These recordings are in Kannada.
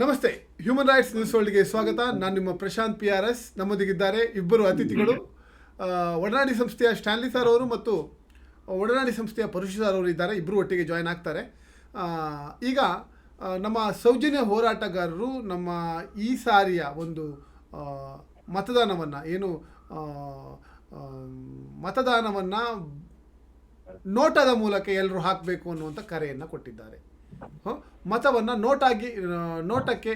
ನಮಸ್ತೆ ಹ್ಯೂಮನ್ ರೈಟ್ಸ್ ನ್ಯೂಸ್ ವರ್ಲ್ಡ್ಗೆ ಸ್ವಾಗತ. ನಾನು ನಿಮ್ಮ ಪ್ರಶಾಂತ್ ಪಿ ಆರ್ ಎಸ್ ನಮ್ಮೊಂದಿಗಿದ್ದಾರೆ ಇಬ್ಬರು ಅತಿಥಿಗಳು. ಒಡನಾಡಿ ಸಂಸ್ಥೆಯ ಸ್ಟ್ಯಾನ್ಲಿ ಸರ್ ಅವರು ಮತ್ತು ಒಡನಾಡಿ ಸಂಸ್ಥೆಯ ಪರಶು ಸರ್ ಅವರು ಇದ್ದಾರೆ. ಇಬ್ಬರು ಒಟ್ಟಿಗೆ ಜಾಯ್ನ್ ಆಗ್ತಾರೆ. ಈಗ ನಮ್ಮ ಸೌಜನ್ಯ ಹೋರಾಟಗಾರರು ನಮ್ಮ ಈ ಸಾರಿಯ ಒಂದು ಮತದಾನವನ್ನು, ಏನು ಮತದಾನವನ್ನು ನೋಟದ ಮೂಲಕ ಎಲ್ಲರೂ ಹಾಕಬೇಕು ಅನ್ನುವಂಥ ಕರೆಯನ್ನು ಕೊಟ್ಟಿದ್ದಾರೆ? ಮತವನ್ನು ನೋಟಾಗಿ ನೋಟಕ್ಕೆ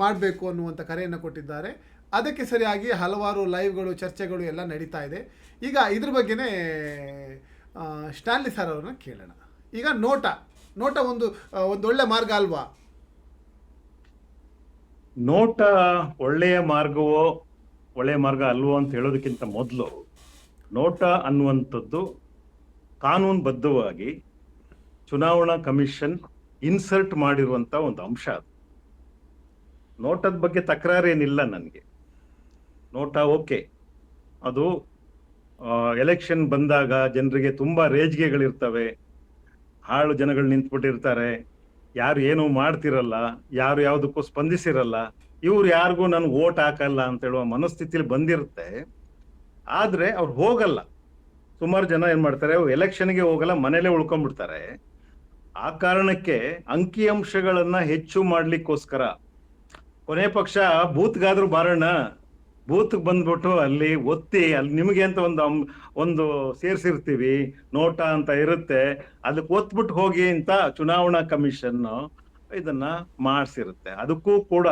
ಮಾಡಬೇಕು ಅನ್ನುವಂಥ ಕರೆಯನ್ನು ಕೊಟ್ಟಿದ್ದಾರೆ. ಅದಕ್ಕೆ ಸರಿಯಾಗಿ ಹಲವಾರು ಲೈವ್ಗಳು, ಚರ್ಚೆಗಳು ಎಲ್ಲ ನಡೀತಾ ಇದೆ. ಈಗ ಇದ್ರ ಬಗ್ಗೆನೇ ಸ್ಟ್ಯಾನ್ಲಿ ಸರ್ ಅವ್ರನ್ನ ಕೇಳೋಣ. ಈಗ ನೋಟ ನೋಟ ಒಂದು ಒಂದೊಳ್ಳೆ ಮಾರ್ಗ ಅಲ್ವಾ? ನೋಟ ಒಳ್ಳೆಯ ಮಾರ್ಗವೋ ಒಳ್ಳೆಯ ಮಾರ್ಗ ಅಲ್ವೋ ಅಂತ ಹೇಳೋದಕ್ಕಿಂತ ಮೊದಲು ನೋಟ ಅನ್ನುವಂಥದ್ದು ಕಾನೂನುಬದ್ಧವಾಗಿ ಚುನಾವಣಾ ಕಮಿಷನ್ ಇನ್ಸರ್ಟ್ ಮಾಡಿರುವಂತ ಒಂದು ಅಂಶ ಅದು. ನೋಟದ ಬಗ್ಗೆ ತಕರಾರೇನಿಲ್ಲ ನನಗೆ. ನೋಟ ಓಕೆ. ಅದು ಎಲೆಕ್ಷನ್ ಬಂದಾಗ ಜನರಿಗೆ ತುಂಬಾ ರೇಜಿಗೆಗಳಿರ್ತವೆ. ಹಾಳು ಜನಗಳು ನಿಂತ್ಬಿಟ್ಟಿರ್ತಾರೆ. ಯಾರು ಏನು ಮಾಡ್ತಿರಲ್ಲ, ಯಾರು ಯಾವುದಕ್ಕೂ ಸ್ಪಂದಿಸಿರಲ್ಲ, ಇವ್ರು ಯಾರಿಗೂ ನಾನು ಓಟ್ ಹಾಕಲ್ಲ ಅಂತ ಹೇಳುವ ಮನಸ್ಥಿತಿಲಿ ಬಂದಿರುತ್ತೆ. ಆದ್ರೆ ಅವ್ರು ಹೋಗಲ್ಲ. ಸುಮಾರು ಜನ ಏನ್ ಮಾಡ್ತಾರೆ ಎಲೆಕ್ಷನ್ಗೆ ಹೋಗಲ್ಲ, ಮನೇಲೆ ಉಳ್ಕೊಂಡ್ಬಿಡ್ತಾರೆ ಆ ಕಾರಣಕ್ಕೆ ಅಂಕಿಅಂಶಗಳನ್ನ ಹೆಚ್ಚು ಮಾಡ್ಲಿಕ್ಕೋಸ್ಕರ. ಕೊನೆ ಪಕ್ಷ ಬೂತ್ಗಾದ್ರೂ ಬಾರಣ್ಣ. ಬೂತ್ ಬಂದ್ಬಿಟ್ಟು ಅಲ್ಲಿ ಒತ್ತಿ, ಅಲ್ಲಿ ನಿಮಗೆ ಅಂತ ಒಂದು ಒಂದು ಸೇರ್ಸಿರ್ತೀವಿ, ನೋಟ ಅಂತ ಇರುತ್ತೆ. ಅದಕ್ಕೆ ಒತ್ಬಿಟ್ಟು ಹೋಗಿ ಅಂತ ಚುನಾವಣಾ ಕಮಿಷನ್ ಇದನ್ನ ಮಾಡಿಸಿರುತ್ತೆ. ಅದಕ್ಕೂ ಕೂಡ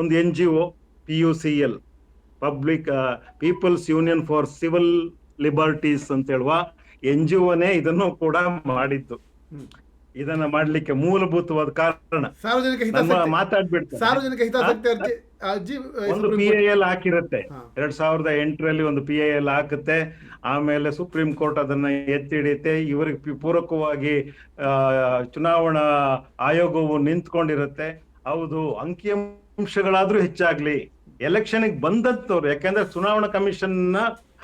ಒಂದು N G O P U C L public people's union for civil liberties ಅಂತ ಹೇಳುವ ಎನ್ ಜಿ ಒನೇ ಇದನ್ನು ಕೂಡ ಮಾಡಿದ್ದು. ಇದನ್ನ ಮಾಡ್ಲಿಕ್ಕೆ ಮೂಲಭೂತವಾದ ಕಾರಣ ಸಾರ್ವಜನಿಕ ಹಿತಾಸಕ್ತಿ. ಮಾತಾಡ್ಬಿಡ್ತಾರೆ. ಸಾರ್ವಜನಿಕ ಹಿತಾಸಕ್ತಿ ಅರ್ಜಿ ಒಂದು ಪಿ ಎಲ್ ಹಾಕಿರುತ್ತೆ. ಎರಡ್ ಸಾವಿರದ ಎಂಟರಲ್ಲಿ ಒಂದು ಪಿ ಎಲ್ ಹಾಕುತ್ತೆ. ಆಮೇಲೆ ಸುಪ್ರೀಂ ಕೋರ್ಟ್ ಅದನ್ನ ಎತ್ತಿ ಹಿಡಿಯುತ್ತೆ ಇವರಿಗೆ ಪೂರಕವಾಗಿ ಚುನಾವಣಾ ಆಯೋಗವು ನಿಂತ್ಕೊಂಡಿರುತ್ತೆ. ಹೌದು ಅಂಕಿಅಂಶಗಳಾದ್ರೂ ಹೆಚ್ಚಾಗ್ಲಿ. ಎಲೆಕ್ಷನ್ ಬಂದಂತವ್ರು ಯಾಕಂದ್ರೆ ಚುನಾವಣಾ ಕಮಿಷನ್ನ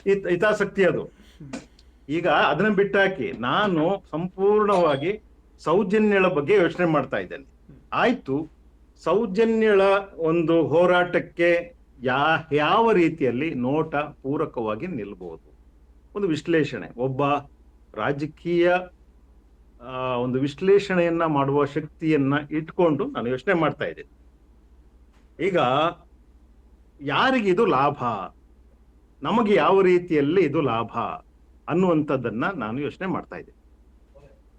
ಹಿತ- ಹಿತಾಸಕ್ತಿ ಅದು. ಈಗ ಅದನ್ನ ಬಿಟ್ಟಾಕಿ ನಾನು ಸಂಪೂರ್ಣವಾಗಿ ಸೌಜನ್ಯಳ ಬಗ್ಗೆ ಯೋಚನೆ ಮಾಡ್ತಾ ಇದ್ದೇನೆ. ಆಯ್ತು, ಸೌಜನ್ಯಳ ಒಂದು ಹೋರಾಟಕ್ಕೆ ಯಾ, ಯಾವ ರೀತಿಯಲ್ಲಿ ನೋಟ ಪೂರಕವಾಗಿ ನಿಲ್ಬಹುದು ಒಂದು ವಿಶ್ಲೇಷಣೆ. ಒಬ್ಬ ರಾಜಕೀಯ ಒಂದು ವಿಶ್ಲೇಷಣೆಯನ್ನ ಮಾಡುವ ಶಕ್ತಿಯನ್ನ ಇಟ್ಕೊಂಡು ನಾನು ಯೋಚನೆ ಮಾಡ್ತಾ ಇದ್ದೇನೆ. ಈಗ ಯಾರಿಗೆ ಇದು ಲಾಭ? ನಮಗೆ ಯಾವ ರೀತಿಯಲ್ಲಿ ಇದು ಲಾಭ ಅನ್ನುವಂಥದ್ದನ್ನ ನಾನು ಯೋಚನೆ ಮಾಡ್ತಾ ಇದ್ದೆ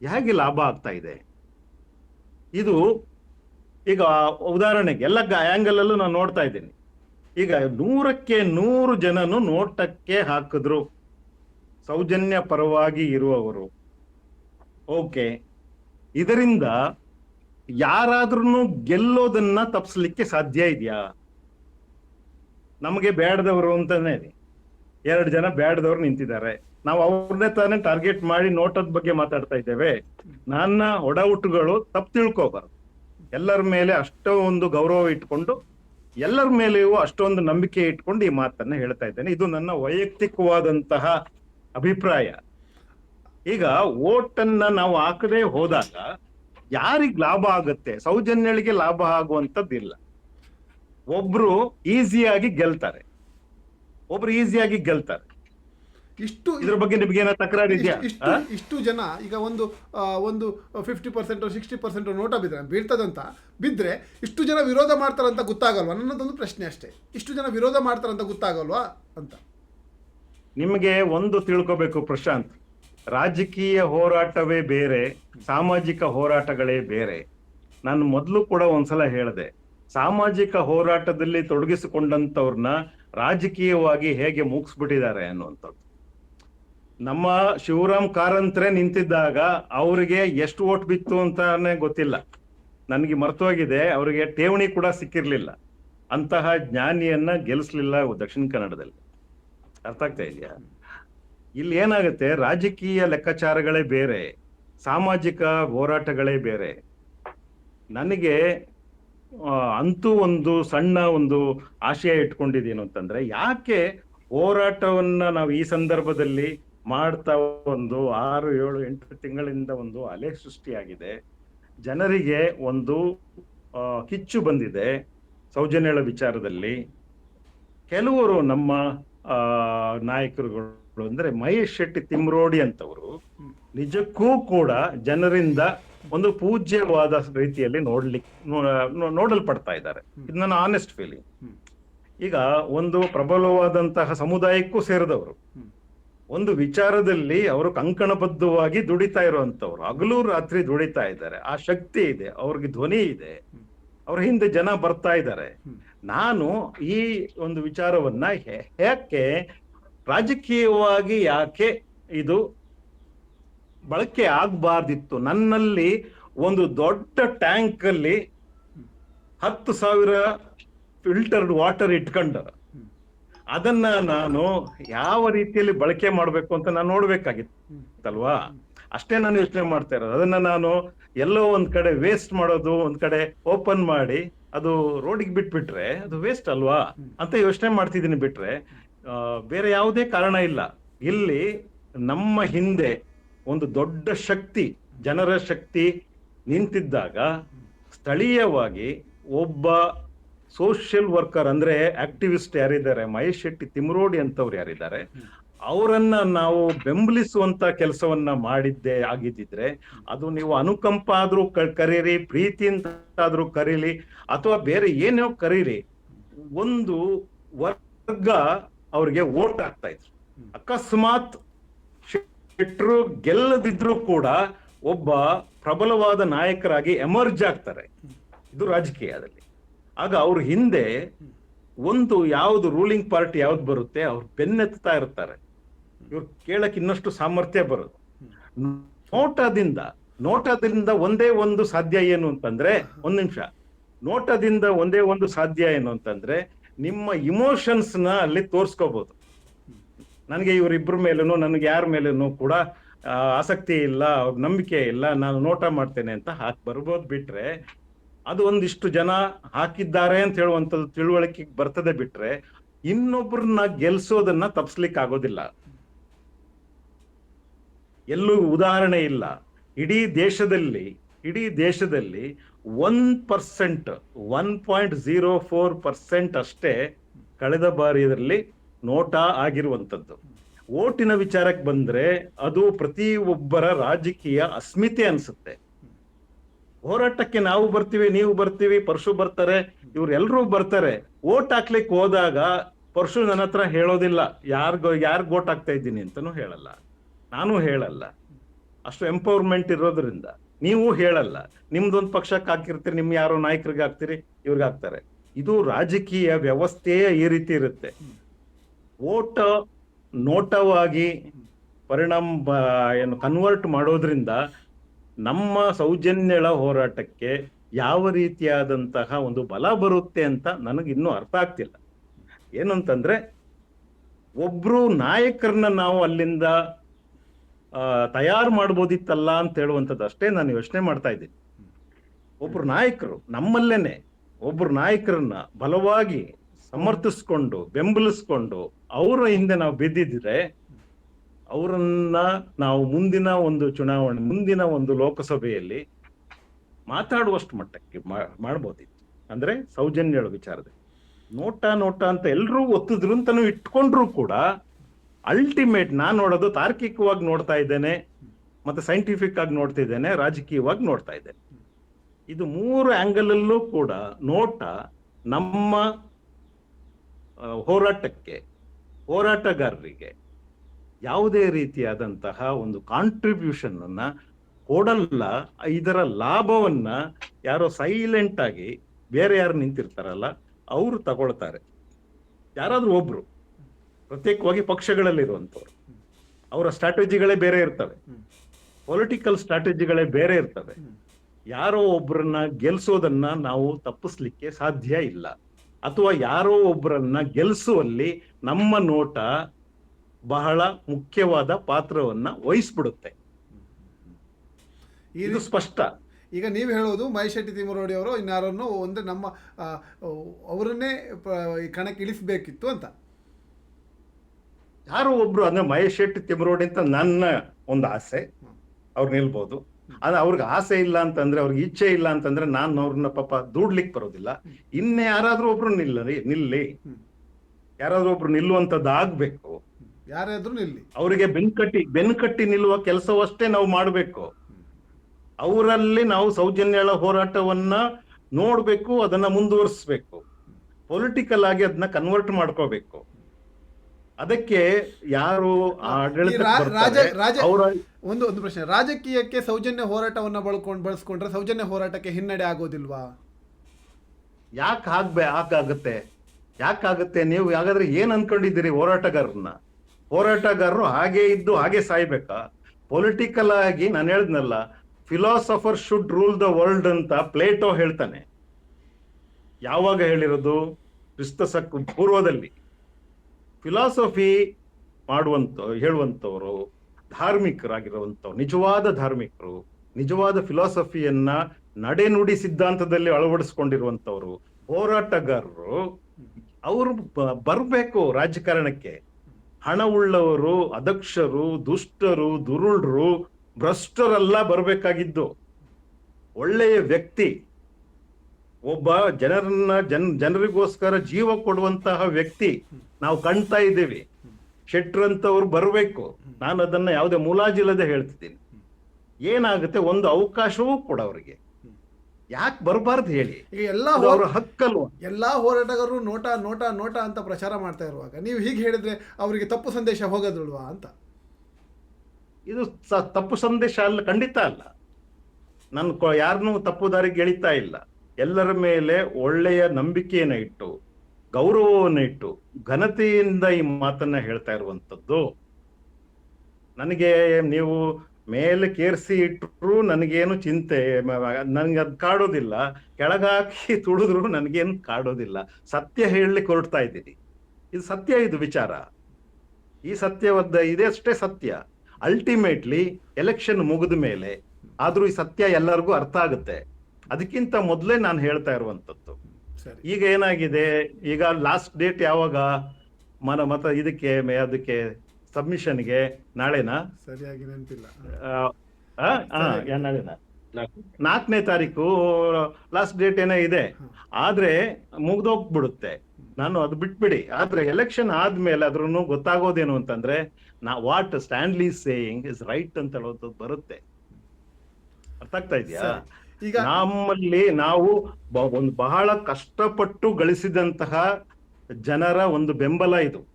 ಹೇಗೆ ಲಾಭ ಆಗ್ತಾ ಇದೆ? ಇದು ಈಗ ಉದಾಹರಣೆಗೆ ಎಲ್ಲ ಆಂಗಲ್ ಅಲ್ಲೂ ನಾನು ನೋಡ್ತಾ ಇದ್ದೀನಿ. ಈಗ ನೂರಕ್ಕೆ ನೂರು ಜನನು ನೋಟಕ್ಕೆ ಹಾಕಿದ್ರು. ಸೌಜನ್ಯ ಪರವಾಗಿ ಇರುವವರು. ಓಕೆ. ಇದರಿಂದ ಯಾರಾದ್ರೂ ಗೆಲ್ಲೋದನ್ನ ತಪ್ಪಿಸ್ಲಿಕ್ಕೆ ಸಾಧ್ಯ ಇದೆಯಾ? ನಮಗೆ ಬೇಡದವರು ಅಂತಾನೆ. ಎರಡು ಜನ ಬ್ಯಾಡ್ದವ್ರು ನಿಂತಿದ್ದಾರೆ. ನಾವು ಅವ್ರನ್ನೇ ತಾನೇ ಟಾರ್ಗೆಟ್ ಮಾಡಿ ನೋಟದ ಬಗ್ಗೆ ಮಾತಾಡ್ತಾ ಇದ್ದೇವೆ. ನನ್ನ ಒಡಹುಟ್ಟುಗಳು ತಪ್ಪು ತಿಳ್ಕೋಬಾರ್ದು. ಎಲ್ಲರ ಮೇಲೆ ಅಷ್ಟೊಂದು ಗೌರವ ಇಟ್ಕೊಂಡು, ಎಲ್ಲರ ಮೇಲೆಯೂ ಅಷ್ಟೊಂದು ನಂಬಿಕೆ ಇಟ್ಕೊಂಡು ಈ ಮಾತನ್ನ ಹೇಳ್ತಾ ಇದ್ದೇನೆ. ಇದು ನನ್ನ ವೈಯಕ್ತಿಕವಾದಂತಹ ಅಭಿಪ್ರಾಯ. ಈಗ ಓಟನ್ನ ನಾವು ಹಾಕದೆ ಹೋದಾಗ ಯಾರಿಗ್ ಲಾಭ ಆಗುತ್ತೆ? ಸೌಜನ್ಯಳಿಗೆ ಲಾಭ ಆಗುವಂತದ್ದಿಲ್ಲ ಒಬ್ರು ಈಸಿಯಾಗಿ ಗೆಲ್ತಾರೆ. ಒಬ್ರು ಈಸಿಯಾಗಿ ಗೆಲ್ತಾರೆ. ಇಷ್ಟು ಇದ್ರ ಬಗ್ಗೆ ನಿಮ್ಗೆ ಏನೋ ತಕರಾರು ಇದೆಯಾ? ಇಷ್ಟು- ಇಷ್ಟು ಜನ ಈಗ ಒಂದು ಒಂದು ಫಿಫ್ಟಿ ಪರ್ಸೆಂಟ್ ಸಿಕ್ಸ್ಟಿ ಪರ್ಸೆಂಟ್ ನೋಟ ಬಿದ್ದರೆ ಬೀಳ್ತದಂತ ಬಿದ್ದರೆ ಇಷ್ಟು ಜನ ವಿರೋಧ ಮಾಡ್ತಾರಂತ ಗೊತ್ತಾಗಲ್ವಾ? ನನ್ನದೊಂದು ಪ್ರಶ್ನೆ ಅಷ್ಟೇ. ಇಷ್ಟು ಜನ ವಿರೋಧ ಮಾಡ್ತಾರಂತ ಗೊತ್ತಾಗಲ್ವಾ ಅಂತ. ನಿಮಗೆ ಒಂದು ತಿಳ್ಕೋಬೇಕು ಪ್ರಶಾಂತ್. ರಾಜಕೀಯ ಹೋರಾಟವೇ ಬೇರೆ ಸಾಮಾಜಿಕ ಹೋರಾಟಗಳೇ ಬೇರೆ. ನಾನು ಮೊದಲು ಕೂಡ ಒಂದ್ಸಲ ಹೇಳಿದೆ ಸಾಮಾಜಿಕ ಹೋರಾಟದಲ್ಲಿ ತೊಡಗಿಸಿಕೊಂಡಂತವ್ರನ್ನ ರಾಜಕೀಯವಾಗಿ ಹೇಗೆ ಮುಗಿಸ್ಬಿಟ್ಟಿದ್ದಾರೆ ಅನ್ನುವಂಥದ್ದು. ನಮ್ಮ ಶಿವರಾಮ್ ಕಾರಂತ್ರೆ ನಿಂತಿದ್ದಾಗ ಅವರಿಗೆ ಎಷ್ಟು ಓಟ್ ಬಿತ್ತು ಅಂತಾನೆ ಗೊತ್ತಿಲ್ಲ. ನನಗೆ ಮರ್ತೋಗಿದೆ, ಅವರಿಗೆ ಠೇವಣಿ ಕೂಡ ಸಿಕ್ಕಿರ್ಲಿಲ್ಲ. ಅಂತಹ ಜ್ಞಾನಿಯನ್ನ ಗೆಲ್ಲಿಸ್ಲಿಲ್ಲ ದಕ್ಷಿಣ ಕನ್ನಡದಲ್ಲಿ. ಅರ್ಥ ಆಗ್ತಾ ಇದೆಯಾ? ಇಲ್ಲಿ ಏನಾಗುತ್ತೆ, ರಾಜಕೀಯ ಲೆಕ್ಕಾಚಾರಗಳೇ ಬೇರೆ, ಸಾಮಾಜಿಕ ಹೋರಾಟಗಳೇ ಬೇರೆ. ನನಗೆ ಅಂತೂ ಒಂದು ಸಣ್ಣ ಒಂದು ಆಶಯ ಇಟ್ಕೊಂಡಿದ್ದೀನಿ ಅಂತಂದ್ರೆ ಯಾಕೆ ಹೋರಾಟವನ್ನ ನಾವು ಈ ಸಂದರ್ಭದಲ್ಲಿ ಮಾಡ್ತಾ ಒಂದು ಆರು ಏಳು ಎಂಟು ತಿಂಗಳಿಂದ ಒಂದು ಅಲೆ ಸೃಷ್ಟಿಯಾಗಿದೆ. ಜನರಿಗೆ ಒಂದು ಕಿಚ್ಚು ಬಂದಿದೆ ಸೌಜನ್ಯಗಳ ವಿಚಾರದಲ್ಲಿ. ಕೆಲವರು ನಮ್ಮ ಆ, ನಾಯಕರುಗಳು ಅಂದ್ರೆ ಮಹೇಶ್ ಶೆಟ್ಟಿ ತಿಮ್ರೋಡಿ ಅಂತವರು ನಿಜಕ್ಕೂ ಕೂಡ ಜನರಿಂದ ಒಂದು ಪೂಜ್ಯವಾದ ರೀತಿಯಲ್ಲಿ ನೋಡ್ಲಿಕ್ಕೆ ನೋಡಲ್ಪಡ್ತಾ ಇದ್ದಾರೆ. ಇದು ನನ್ನ ಆನೆಸ್ಟ್ ಫೀಲಿಂಗ್ ಈಗ ಒಂದು ಪ್ರಬಲವಾದಂತಹ ಸಮುದಾಯಕ್ಕೂ ಸೇರಿದವರು. ಒಂದು ವಿಚಾರದಲ್ಲಿ ಅವರು ಕಂಕಣಬದ್ಧವಾಗಿ ದುಡಿತಾ ಇರುವಂತವ್ರು ಹಗಲು ರಾತ್ರಿ ದುಡಿತಾ ಇದ್ದಾರೆ. ಆ ಶಕ್ತಿ ಇದೆ ಅವ್ರಿಗೆ ಧ್ವನಿ ಇದೆ. ಅವ್ರ ಹಿಂದೆ ಜನ ಬರ್ತಾ ಇದ್ದಾರೆ. ನಾನು ಈ ಒಂದು ವಿಚಾರವನ್ನ ಯಾಕೆ ರಾಜಕೀಯವಾಗಿ ಯಾಕೆ ಇದು ಬಳಕೆ ಆಗಬಾರ್ದಿತ್ತು. ನನ್ನಲ್ಲಿ ಒಂದು ದೊಡ್ಡ ಟ್ಯಾಂಕ್ ಅಲ್ಲಿ ಹತ್ತು ಸಾವಿರ ಫಿಲ್ಟರ್ಡ್ ವಾಟರ್ ಇಟ್ಕೊಂಡ. ಅದನ್ನ ನಾನು ಯಾವ ರೀತಿಯಲ್ಲಿ ಬಳಕೆ ಮಾಡಬೇಕು ಅಂತ ನಾನು ನೋಡ್ಬೇಕಾಗಿತ್ತಲ್ವಾ? ಅಷ್ಟೇ ನಾನು ಯೋಚನೆ ಮಾಡ್ತಾ ಇರೋದು. ಅದನ್ನ ನಾನು ಎಲ್ಲೋ ಒಂದ್ ಕಡೆ ವೇಸ್ಟ್ ಮಾಡೋದು, ಒಂದ್ ಕಡೆ ಓಪನ್ ಮಾಡಿ, ಅದು ರೋಡಿಗೆ ಬಿಟ್ಬಿಟ್ರೆ ಅದು ವೇಸ್ಟ್ ಅಲ್ವಾ? ಅಂತ ಯೋಚನೆ ಮಾಡ್ತಿದ್ದೀನಿ ಬಿಟ್ರೆ ಬೇರೆ ಯಾವುದೇ ಕಾರಣ ಇಲ್ಲ. ಇಲ್ಲಿ ನಮ್ಮ ಹಿಂದೆ ಒಂದು ದೊಡ್ಡ ಶಕ್ತಿ, ಜನರ ಶಕ್ತಿ ನಿಂತಿದ್ದಾಗ ಸ್ಥಳೀಯವಾಗಿ ಒಬ್ಬ ಸೋಷಿಯಲ್ ವರ್ಕರ್ ಅಂದ್ರೆ ಆಕ್ಟಿವಿಸ್ಟ್ ಯಾರಿದ್ದಾರೆ, ಮಹೇಶ್ ಶೆಟ್ಟಿ ತಿಮ್ರೋಡಿ ಅಂತವ್ರು ಯಾರಿದ್ದಾರೆ, ಅವರನ್ನ ನಾವು ಬೆಂಬಲಿಸುವಂತ ಕೆಲಸವನ್ನ ಮಾಡಿದ್ದೆ ಆಗಿದ್ದಿದ್ರೆ, ಅದು ನೀವು ಅನುಕಂಪ ಆದ್ರೂ ಕರೀರಿ ಪ್ರೀತಿಯಿಂದ ಆದ್ರೂ ಕರೀಲಿ, ಅಥವಾ ಬೇರೆ ಏನೋ ಕರೀರಿ, ಒಂದು ವರ್ಗ ಅವ್ರಿಗೆ ವೋಟ್ ಆಗ್ತಾ ಇದ್ರು. ಅಕಸ್ಮಾತ್ ಶೆಟ್ರು ಗೆಲ್ಲದಿದ್ರು ಕೂಡ ಒಬ್ಬ ಪ್ರಬಲವಾದ ನಾಯಕರಾಗಿ ಎಮರ್ಜ್ ಆಗ್ತಾರೆ. ಇದು ರಾಜಕೀಯದಲ್ಲಿ ಆಗ ಅವ್ರ ಹಿಂದೆ ಒಂದು ಯಾವ್ದು ರೂಲಿಂಗ್ ಪಾರ್ಟಿ ಯಾವ್ದು ಬರುತ್ತೆ, ಅವ್ರು ಬೆನ್ನೆತ್ತಾ ಇರ್ತಾರೆ. ಇವ್ರು ಕೇಳಕ್ ಇನ್ನಷ್ಟು ಸಾಮರ್ಥ್ಯ ಬರುತ್ತೆ ನೋಟದಿಂದ ನೋಟದಿಂದ ಒಂದೇ ಒಂದು ಸಾಧ್ಯ ಏನು ಅಂತಂದ್ರೆ, ಒಂದ್ ನಿಮಿಷ. ನೋಟದಿಂದ ಒಂದೇ ಒಂದು ಸಾಧ್ಯ ಏನು ಅಂತಂದ್ರೆ, ನಿಮ್ಮ ಇಮೋಷನ್ಸ್ನ ಅಲ್ಲಿ ತೋರ್ಸ್ಕೋಬಹುದು ನನಗೆ ಇವರಿಬ್ಬರ ಮೇಲೂ ನನಗೆ ಯಾರ ಮೇಲೂ ಕೂಡ ಆಸಕ್ತಿ ಇಲ್ಲ, ಅವ್ರ ನಂಬಿಕೆ ಇಲ್ಲ, ನಾನು ನೋಟ ಮಾಡ್ತೇನೆ ಅಂತ ಹಾಕಿ ಬರ್ಬೋದು ಬಿಟ್ರೆ, ಅದು ಒಂದಿಷ್ಟು ಜನ ಹಾಕಿದ್ದಾರೆ ಅಂತ ಹೇಳುವಂಥದ್ದು ತಿಳುವಳಿಕೆ ಬರ್ತದೆ ಬಿಟ್ರೆ ಇನ್ನೊಬ್ಬರನ್ನ ಗೆಲ್ಸೋದನ್ನ ತಪ್ಸ್ಲಿಕ್ಕೆ ಆಗೋದಿಲ್ಲ ಎಲ್ಲೂ ಉದಾಹರಣೆ ಇಲ್ಲ. ಇಡೀ ದೇಶದಲ್ಲಿ ಇಡೀ ದೇಶದಲ್ಲಿ one percent, one point zero four percent ಅಷ್ಟೇ, ಕಳೆದ ಬಾರಿಯಲ್ಲಿ ನೋಟ ಆಗಿರುವಂಥದ್ದು. ಓಟಿನ ವಿಚಾರಕ್ಕೆ ಬಂದ್ರೆ ಅದು ಪ್ರತಿ ಒಬ್ಬರ ರಾಜಕೀಯ ಅಸ್ಮಿತೆ ಅನ್ಸುತ್ತೆ. ಹೋರಾಟಕ್ಕೆ ನಾವು ಬರ್ತೀವಿ, ನೀವು ಬರ್ತೀವಿ, ಪರಶು ಬರ್ತಾರೆ ಇವ್ರೆಲ್ರೂ ಬರ್ತಾರೆ. ಓಟ್ ಹಾಕ್ಲಿಕ್ಕೆ ಹೋದಾಗ ಪರಶು ನನ್ನ ಹತ್ರ ಹೇಳೋದಿಲ್ಲ. ಯಾರಿಗೋ, ಯಾರಿಗ ಓಟ್ ಹಾಕ್ತಾ ಇದ್ದೀನಿ ಅಂತಾನು ಹೇಳಲ್ಲ. ನಾನು ಹೇಳಲ್ಲ. ಅಷ್ಟು ಎಂಪವರ್ಮೆಂಟ್ ಇರೋದ್ರಿಂದ. ನೀವು ಹೇಳಲ್ಲ. ನಿಮ್ದೊಂದು ಪಕ್ಷಕ್ಕೆ ಹಾಕಿರ್ತೀರಿ, ನಿಮ್ ಯಾರೋ ನಾಯಕರಿಗೆ ಹಾಕ್ತೀರಿ ಇವ್ರಿಗೆ ಹಾಕ್ತಾರೆ ಇದು ರಾಜಕೀಯ ವ್ಯವಸ್ಥೆಯೇ ಈ ರೀತಿ ಇರುತ್ತೆ. ಓಟ್ ನೋಟವಾಗಿ ಪರಿಣಾಮ ಏನು ಕನ್ವರ್ಟ್ ಮಾಡೋದ್ರಿಂದ ನಮ್ಮ ಸೌಜನ್ಯಳ ಹೋರಾಟಕ್ಕೆ ಯಾವ ರೀತಿಯಾದಂತಹ ಒಂದು ಬಲ ಬರುತ್ತೆ ಅಂತ ನನಗಿನ್ನೂ ಅರ್ಥ ಆಗ್ತಿಲ್ಲ. ಏನಂತಂದ್ರೆ ಒಬ್ರು ನಾಯಕರನ್ನ ನಾವು ಅಲ್ಲಿಂದ ತಯಾರು ಮಾಡ್ಬೋದಿತ್ತಲ್ಲ ಅಂತ ಹೇಳುವಂಥದ್ದು ಅಷ್ಟೇ ನಾನು ಯೋಚನೆ ಮಾಡ್ತಾ ಇದ್ದೀನಿ. ಒಬ್ರು ನಾಯಕರು ನಮ್ಮಲ್ಲೇನೆ ಒಬ್ರು ನಾಯಕರನ್ನ ಬಲವಾಗಿ ಸಮರ್ಥಿಸ್ಕೊಂಡು, ಬೆಂಬಲಿಸ್ಕೊಂಡು ಅವರ ಹಿಂದೆ ನಾವು ಬಿದ್ದಿದ್ರೆ ಅವರನ್ನ ನಾವು ಮುಂದಿನ ಒಂದು ಚುನಾವಣೆ, ಮುಂದಿನ ಒಂದು ಲೋಕಸಭೆಯಲ್ಲಿ ಮಾತಾಡುವಷ್ಟು ಮಟ್ಟಕ್ಕೆ ಮಾಡ್ಬೋದಿತ್ತು. ಅಂದ್ರೆ ಸೌಜನ್ಯಳ ವಿಚಾರದಲ್ಲಿ. ನೋಟ ನೋಟ ಅಂತ ಎಲ್ಲರೂ ಒತ್ತಿದ್ರು ಅಂತಾನು ಇಟ್ಕೊಂಡ್ರು ಕೂಡ ಅಲ್ಟಿಮೇಟ್ ನಾನು ನೋಡೋದು ತಾರ್ಕಿಕವಾಗಿ ನೋಡ್ತಾ ಇದ್ದೇನೆ, ಮತ್ತೆ ಸೈಂಟಿಫಿಕ್ ಆಗಿ ನೋಡ್ತಿದ್ದೇನೆ ರಾಜಕೀಯವಾಗಿ ನೋಡ್ತಾ ಇದ್ದೇನೆ. ಇದು ಮೂರು ಆಂಗಲ್ ಅಲ್ಲೂ ಕೂಡ ನೋಟ ನಮ್ಮ ಹೋರಾಟಕ್ಕೆ, ಹೋರಾಟಗಾರರಿಗೆ ಯಾವುದೇ ರೀತಿಯಾದಂತಹ ಒಂದು ಕಾಂಟ್ರಿಬ್ಯೂಷನ್ ಅನ್ನ ಕೊಡಲ್ಲ. ಇದರ ಲಾಭವನ್ನ ಯಾರೋ ಸೈಲೆಂಟ್ ಆಗಿ ಬೇರೆ ಯಾರು ನಿಂತಿರ್ತಾರಲ್ಲ, ಅವರು ತಗೊಳ್ತಾರೆ. ಯಾರಾದ್ರೂ ಒಬ್ರು, ಪ್ರತ್ಯೇಕವಾಗಿ ಪಕ್ಷಗಳಲ್ಲಿರುವಂಥವ್ರು, ಅವರ ಸ್ಟ್ರಾಟಜಿಗಳೇ ಬೇರೆ ಇರ್ತವೆ. ಪೊಲಿಟಿಕಲ್ ಸ್ಟ್ರಾಟಜಿಗಳೇ ಬೇರೆ ಇರ್ತವೆ. ಯಾರೋ ಒಬ್ಬರನ್ನ ಗೆಲ್ಸೋದನ್ನ ನಾವು ತಪ್ಪಿಸ್ಲಿಕ್ಕೆ ಸಾಧ್ಯ ಇಲ್ಲ. ಅಥವಾ ಯಾರೋ ಒಬ್ಬರನ್ನ ಗೆಲ್ಲಿಸುವಲ್ಲಿ ನಮ್ಮ ನೋಟ ಬಹಳ ಮುಖ್ಯವಾದ ಪಾತ್ರವನ್ನ ವಹಿಸ್ಬಿಡುತ್ತೆ. ಇದು ಸ್ಪಷ್ಟ. ಈಗ ನೀವು ಹೇಳೋದು ಮಹೇಶ್ ಶೆಟ್ಟಿ ತಿಮ್ಮರೋಡಿ ಅವರು ಇನ್ನಾರನ್ನು ಒಂದು ನಮ್ಮ ಅವರನ್ನೇ ಕಣಕ್ಕೆ ಇಳಿಸಬೇಕಿತ್ತು ಅಂತ. ಯಾರೋ ಒಬ್ರು ಅಂದ್ರೆ ಮಹೇಶ್ ಶೆಟ್ಟಿ ತಿಮ್ಮರೋಡಿ ಅಂತ ನನ್ನ ಒಂದು ಆಸೆ. ಅವ್ರು ನಿಲ್ಬೋದು. ಅದು ಅವ್ರಿಗೆ ಆಸೆ ಇಲ್ಲ ಅಂತಂದ್ರೆ ಅವ್ರಿಗೆ ಇಚ್ಛೆ ಇಲ್ಲ ಅಂತಂದ್ರೆ ನಾನು ಅವ್ರನ್ನ ಪಾಪ ದೂಡ್ಲಿಕ್ಕೆ ಬರೋದಿಲ್ಲ. ಇನ್ನ ಯಾರಾದ್ರೂ ಒಬ್ರು ನಿಲ್ಲರಿ ನಿಲ್ಲಿ. ಯಾರಾದ್ರೂ ಒಬ್ರು ನಿಲ್ಲುವಂತದ್ದು ಆಗ್ಬೇಕು. ಯಾರಾದ್ರೂ ನಿಲ್ಲಿ. ಅವರಿಗೆ ಬೆನ್ಕಟ್ಟಿ ಬೆನ್ಕಟ್ಟಿ ನಿಲ್ಲುವ ಕೆಲಸವಷ್ಟೇ ನಾವು ಮಾಡಬೇಕು. ಅವರಲ್ಲಿ ನಾವು ಸೌಜನ್ಯಗಳ ಹೋರಾಟವನ್ನ ನೋಡ್ಬೇಕು ಅದನ್ನ ಮುಂದುವರಿಸ್ಬೇಕು. ಪೊಲಿಟಿಕಲ್ ಆಗಿ ಅದನ್ನ ಕನ್ವರ್ಟ್ ಮಾಡ್ಕೋಬೇಕು. ಅದಕ್ಕೆ ಯಾರು ಒಂದು ಒಂದು ಪ್ರಶ್ನೆ. ರಾಜಕೀಯಕ್ಕೆ ಸೌಜನ್ಯ ಹೋರಾಟವನ್ನ ಬಳಕೊಂಡು ಬಳಸ್ಕೊಂಡ್ರೆ ಸೌಜನ್ಯ ಹೋರಾಟಕ್ಕೆ ಹಿನ್ನಡೆ ಆಗೋದಿಲ್ವಾ? ಯಾಕೆ ಆಗ್ಬೇ ಹಾಗಾಗತ್ತೆ? ಯಾಕಾಗತ್ತೆ ನೀವು ಹಾಗಾದ್ರೆ ಏನ್ ಅನ್ಕೊಂಡಿದ್ದೀರಿ ಹೋರಾಟಗಾರರನ್ನ ಹೋರಾಟಗಾರರು ಹಾಗೆ ಇದ್ದು ಹಾಗೆ ಸಾಯ್ಬೇಕಾ? ಪೊಲಿಟಿಕಲ್ ಆಗಿ ನಾನು ಹೇಳಿದ್ನಲ್ಲ philosopher should rule the world ಅಂತ ಪ್ಲೇಟೋ ಹೇಳ್ತಾನೆ. ಯಾವಾಗ ಹೇಳಿರೋದು? ಕ್ರಿಸ್ತ ಸಕ್ ಪೂರ್ವದಲ್ಲಿ. ಫಿಲಾಸಫಿ ಮಾಡುವಂತ ಹೇಳುವಂಥವರು ಧಾರ್ಮಿಕರಾಗಿರುವಂಥವ್ರು ನಿಜವಾದ ಧಾರ್ಮಿಕರು, ನಿಜವಾದ ಫಿಲಾಸಫಿಯನ್ನ ನಡೆನುಡಿ ಸಿದ್ಧಾಂತದಲ್ಲಿ ಅಳವಡಿಸ್ಕೊಂಡಿರುವಂಥವ್ರು ಹೋರಾಟಗಾರರು, ಅವರು ಬರಬೇಕು ರಾಜಕಾರಣಕ್ಕೆ. ಹಣ ಉಳ್ಳವರು ಅದಕ್ಷರು ದುಷ್ಟರು, ದುರುಳರು, ಭ್ರಷ್ಟರೆಲ್ಲ ಬರಬೇಕಾಗಿದ್ದು. ಒಳ್ಳೆಯ ವ್ಯಕ್ತಿ ಒಬ್ಬ ಜನರನ್ನ ಜನ್ ಜನರಿಗೋಸ್ಕರ ಜೀವ ಕೊಡುವಂತಹ ವ್ಯಕ್ತಿ ನಾವು ಕಾಣ್ತಾ ಇದ್ದೀವಿ. ಶೆಟ್ರಂತವ್ರು ಬರಬೇಕು. ನಾನು ಅದನ್ನ ಯಾವುದೇ ಮುಲಾಜಿಲ್ಲದೆ ಹೇಳ್ತಿದ್ದೀನಿ. ಏನಾಗುತ್ತೆ? ಒಂದು ಅವಕಾಶವೂ ಕೊಡ ಅವರಿಗೆ. ಯಾಕೆ ಬರಬಾರ್ದು ಹೇಳಿ? ಎಲ್ಲ ಹೋ- ಹಕ್ಕಲ್ವಾ? ಎಲ್ಲಾ ಹೋರಾಟಗಾರರು ನೋಟ ನೋಟ ನೋಟ ಅಂತ ಪ್ರಚಾರ ಮಾಡ್ತಾ ಇರುವಾಗ ನೀವು ಹೀಗೆ ಹೇಳಿದ್ರೆ ಅವರಿಗೆ ತಪ್ಪು ಸಂದೇಶ ಹೋಗೋದಿಲ್ವಾ ಅಂತ? ಇದು ತಪ್ಪು ಸಂದೇಶ ಅಲ್ಲ ಖಂಡಿತ ಅಲ್ಲ. ನಾನು ಯಾರನ್ನೂ ತಪ್ಪು ದಾರಿಗೆ ಎಳಿತಾ ಇಲ್ಲ. ಎಲ್ಲರ ಮೇಲೆ ಒಳ್ಳೆಯ ನಂಬಿಕೆಯನ್ನ ಇಟ್ಟು, ಗೌರವವನ್ನು ಇಟ್ಟು, ಘನತೆಯಿಂದ ಈ ಮಾತನ್ನ ಹೇಳ್ತಾ ಇರುವಂತದ್ದು ನನಗೆ ನೀವು ಮೇಲೆ ಕೇರಿಸಿ ಇಟ್ಟರು ನನಗೇನು ಚಿಂತೆ ನನಗೆ ಅದು ಕಾಡೋದಿಲ್ಲ. ಕೆಳಗಾಕಿ ತುಳಿದ್ರು ನನಗೇನು ಕಾಡೋದಿಲ್ಲ. ಸತ್ಯ ಹೇಳಲಿಕ್ಕೆ ಹೊರಡ್ತಾ ಇದ್ದೀನಿ. ಇದು ಸತ್ಯ, ಇದು ವಿಚಾರ. ಈ ಸತ್ಯವದ್ದ ಇದಷ್ಟೇ ಸತ್ಯ. ಅಲ್ಟಿಮೇಟ್ಲಿ ಎಲೆಕ್ಷನ್ ಮುಗಿದ ಮೇಲೆ ಆದರೂ ಈ ಸತ್ಯ ಎಲ್ಲರಿಗೂ ಅರ್ಥ ಆಗುತ್ತೆ. ಅದಕ್ಕಿಂತ ಮೊದಲೇ ನಾನು ಹೇಳ್ತಾ ಇರುವಂತದ್ದು. ಸರಿ. ಈಗ ಏನಾಗಿದೆ? ಈಗ ಲಾಸ್ಟ್ ಡೇಟ್ ಯಾವಾಗ ಮನ ಮತ ಇದಕ್ಕೆ ಮೇ ಅದಕ್ಕೆ ಸಬ್ಮಿಷನ್ಗೆ ನಾಳೆನಾ? ಸರಿಯಾಗಿ ನೆನಪಿಲ್ಲ. ನಾಳೆನಾ? ನಾಲ್ಕನೇ ತಾರೀಕು ಲಾಸ್ಟ್ ಡೇಟ್ ಏನೋ ಇದೆ ಆದ್ರೆ ಮುಗ್ದೋಗ್ಬಿಡುತ್ತೆ. ನಾನು ಅದು ಬಿಟ್ಬಿಡಿ. ಆದ್ರೆ ಎಲೆಕ್ಷನ್ ಆದ್ಮೇಲೆ ಅದ್ರೂ ಗೊತ್ತಾಗೋದೇನು ಅಂತಂದ್ರೆ ನಾ what Stanley saying is right ಅಂತ ಹೇಳೋದು ಬರುತ್ತೆ. ಅರ್ಥ ಆಗ್ತಾ ಇದೆಯಾ? ಸರಿ. ಈಗ ನಮ್ಮಲ್ಲಿ ನಾವು ಒಂದು ಬಹಳ ಕಷ್ಟಪಟ್ಟು ಗಳಿಸಿದಂತಹ ಜನರ ಒಂದು ಬೆಂಬಲ ಇದು.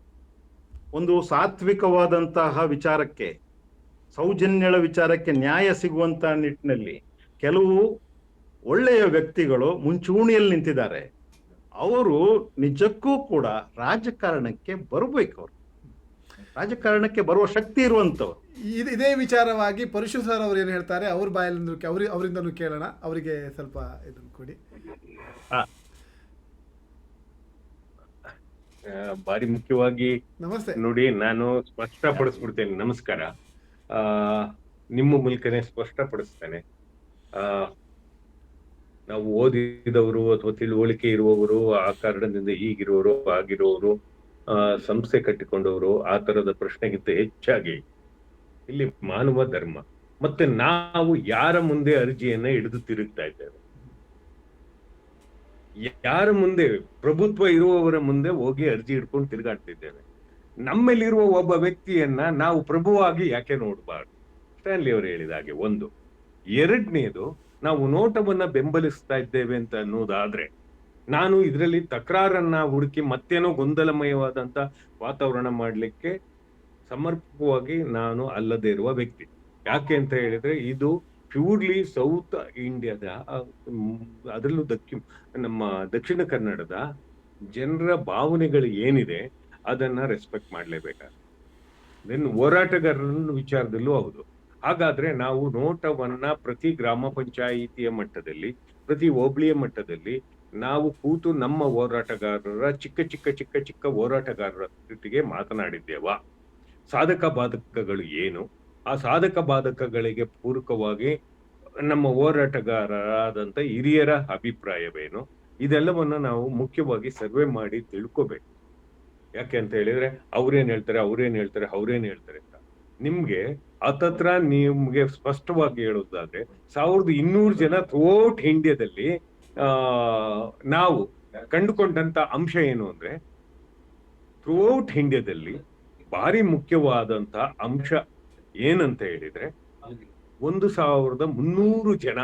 ಒಂದು ಸಾತ್ವಿಕವಾದಂತಹ ವಿಚಾರಕ್ಕೆ, ಸೌಜನ್ಯಳ ವಿಚಾರಕ್ಕೆ ನ್ಯಾಯ ಸಿಗುವಂತ ನಿಟ್ಟಿನಲ್ಲಿ ಕೆಲವು ಒಳ್ಳೆಯ ವ್ಯಕ್ತಿಗಳು ಮುಂಚೂಣಿಯಲ್ಲಿ ನಿಂತಿದ್ದಾರೆ. ಅವರು ನಿಜಕ್ಕೂ ಕೂಡ ರಾಜಕಾರಣಕ್ಕೆ ಬರಬೇಕು ಅವರು. ರಾಜಕಾರಣಕ್ಕೆ ಬರುವ ಶಕ್ತಿ ಇರುವಂಥವ್ರು. ಇದ್- ಇದೇ ವಿಚಾರವಾಗಿ ಪರಶು ಸರ್ ಅವ್ರು ಏನು ಹೇಳ್ತಾರೆ ಅವ್ರ ಬಾಯಲ್ಲಿ ಅವ್ರ ಅವರಿಂದನೂ ಕೇಳೋಣ. ಅವರಿಗೆ ಸ್ವಲ್ಪ ಇದನ್ನು ಕೊಡಿ. ಬಾರಿ ಮುಖ್ಯವಾಗಿ ನಮಸ್ತೆ. ನೋಡಿ ನಾನು ಸ್ಪಷ್ಟಪಡಿಸ್ಬಿಡ್ತೇನೆ. ನಮಸ್ಕಾರ. ಆ ನಿಮ್ಮ ಮೂಲಕನೇ ಸ್ಪಷ್ಟಪಡಿಸ್ತೇನೆ. ಆ ನಾವು ಓದಿದವರು ಅಥವಾ ತಿಳುವಳಿಕೆ ಇರುವವರು ಆ ಕಾರಣದಿಂದ ಹೀಗಿರುವವರು ಆಗಿರುವವರು ಆ ಸಂಸ್ಥೆ ಕಟ್ಟಿಕೊಂಡವರು ಆ ತರದ ಪ್ರಶ್ನೆಗಿಂತ ಹೆಚ್ಚಾಗಿ ಇಲ್ಲಿ ಮಾನವ ಧರ್ಮ. ಮತ್ತೆ ನಾವು ಯಾರ ಮುಂದೆ ಅರ್ಜಿಯನ್ನ ಹಿಡಿದು ತಿರುಗ್ತಾ ಇದ್ದೇವೆ? ಯಾರ ಮುಂದೆ? ಪ್ರಭುತ್ವ ಇರುವವರ ಮುಂದೆ ಹೋಗಿ ಅರ್ಜಿ ಹಿಡ್ಕೊಂಡು ತಿರುಗಾಡ್ತಿದ್ದೇವೆ. ನಮ್ಮಲ್ಲಿರುವ ಒಬ್ಬ ವ್ಯಕ್ತಿಯನ್ನ ನಾವು ಪ್ರಭುವಾಗಿ ಯಾಕೆ ನೋಡಬಾರ್ದು? ಸ್ಟ್ಯಾನ್ಲಿ ಅವರು ಹೇಳಿದ ಹಾಗೆ ಒಂದು. ಎರಡನೇದು, ನಾವು ನೋಟವನ್ನ ಬೆಂಬಲಿಸ್ತಾ ಇದ್ದೇವೆ ಅಂತ ಅನ್ನೋದಾದ್ರೆ ನಾನು ಇದರಲ್ಲಿ ತಕರಾರನ್ನ ಹುಡುಕಿ ಮತ್ತೇನೋ ಗೊಂದಲಮಯವಾದಂತ ವಾತಾವರಣ ಮಾಡಲಿಕ್ಕೆ ಸಮರ್ಪಕವಾಗಿ ನಾನು ಅಲ್ಲದೆ ಇರುವ ವ್ಯಕ್ತಿ. ಯಾಕೆ ಅಂತ ಹೇಳಿದ್ರೆ ಇದು ಪ್ಯೂರ್ಲಿ ಸೌತ್ ಇಂಡಿಯಾದ ಅದರಲ್ಲೂ ದಕ್ಷಿಣ ನಮ್ಮ ದಕ್ಷಿಣ ಕನ್ನಡದ ಜನರ ಭಾವನೆಗಳು ಏನಿದೆ ಅದನ್ನ ರೆಸ್ಪೆಕ್ಟ್ ಮಾಡ್ಲೇಬೇಕಾಗ್ತದೆ. ದೆನ್ ಹೋರಾಟಗಾರರ ವಿಚಾರದಲ್ಲೂ ಹೌದು. ಹಾಗಾದ್ರೆ ನಾವು ನೋಟವನ್ನ ಪ್ರತಿ ಗ್ರಾಮ ಪಂಚಾಯಿತಿಯ ಮಟ್ಟದಲ್ಲಿ, ಪ್ರತಿ ಹೋಬಳಿಯ ಮಟ್ಟದಲ್ಲಿ ನಾವು ಕೂತು ನಮ್ಮ ಹೋರಾಟಗಾರರ, ಚಿಕ್ಕ ಚಿಕ್ಕ ಚಿಕ್ಕ ಚಿಕ್ಕ ಹೋರಾಟಗಾರರ ಜೊತೆಗೆ ಮಾತನಾಡಿದ್ದೇವಾ. ಸಾಧಕ ಬಾಧಕಗಳು ಏನು? ಆ ಸಾಧಕ ಬಾಧಕಗಳಿಗೆ ಪೂರಕವಾಗಿ ನಮ್ಮ ಹೋರಾಟಗಾರರಾದಂಥ ಹಿರಿಯರ ಅಭಿಪ್ರಾಯವೇನು? ಇದೆಲ್ಲವನ್ನು ನಾವು ಮುಖ್ಯವಾಗಿ ಸರ್ವೆ ಮಾಡಿ ತಿಳ್ಕೋಬೇಕು. ಯಾಕೆ ಅಂತ ಹೇಳಿದ್ರೆ, ಅವ್ರೇನ್ ಹೇಳ್ತಾರೆ, ಅವ್ರೇನು ಹೇಳ್ತಾರೆ ಅವ್ರೇನು ಹೇಳ್ತಾರೆ ಅಂತ. ನಿಮ್ಗೆ ಹತ್ತತ್ರ ನಿಮ್ಗೆ ಸ್ಪಷ್ಟವಾಗಿ ಹೇಳೋದಾದ್ರೆ ಸಾವಿರದ ಇನ್ನೂರು ಜನ ಥ್ರೋಟ್ ಇಂಡಿಯಾದಲ್ಲಿ ನಾವು ಕಂಡುಕೊಂಡಂತ ಅಂಶ ಏನು ಅಂದ್ರೆ ಥ್ರೂಔಟ್ ಇಂಡಿಯಾದಲ್ಲಿ ಭಾರಿ ಮುಖ್ಯವಾದಂತ ಅಂಶ ಏನಂತ ಹೇಳಿದ್ರೆ, ಒಂದು ಸಾವಿರದ ಮುನ್ನೂರು ಜನ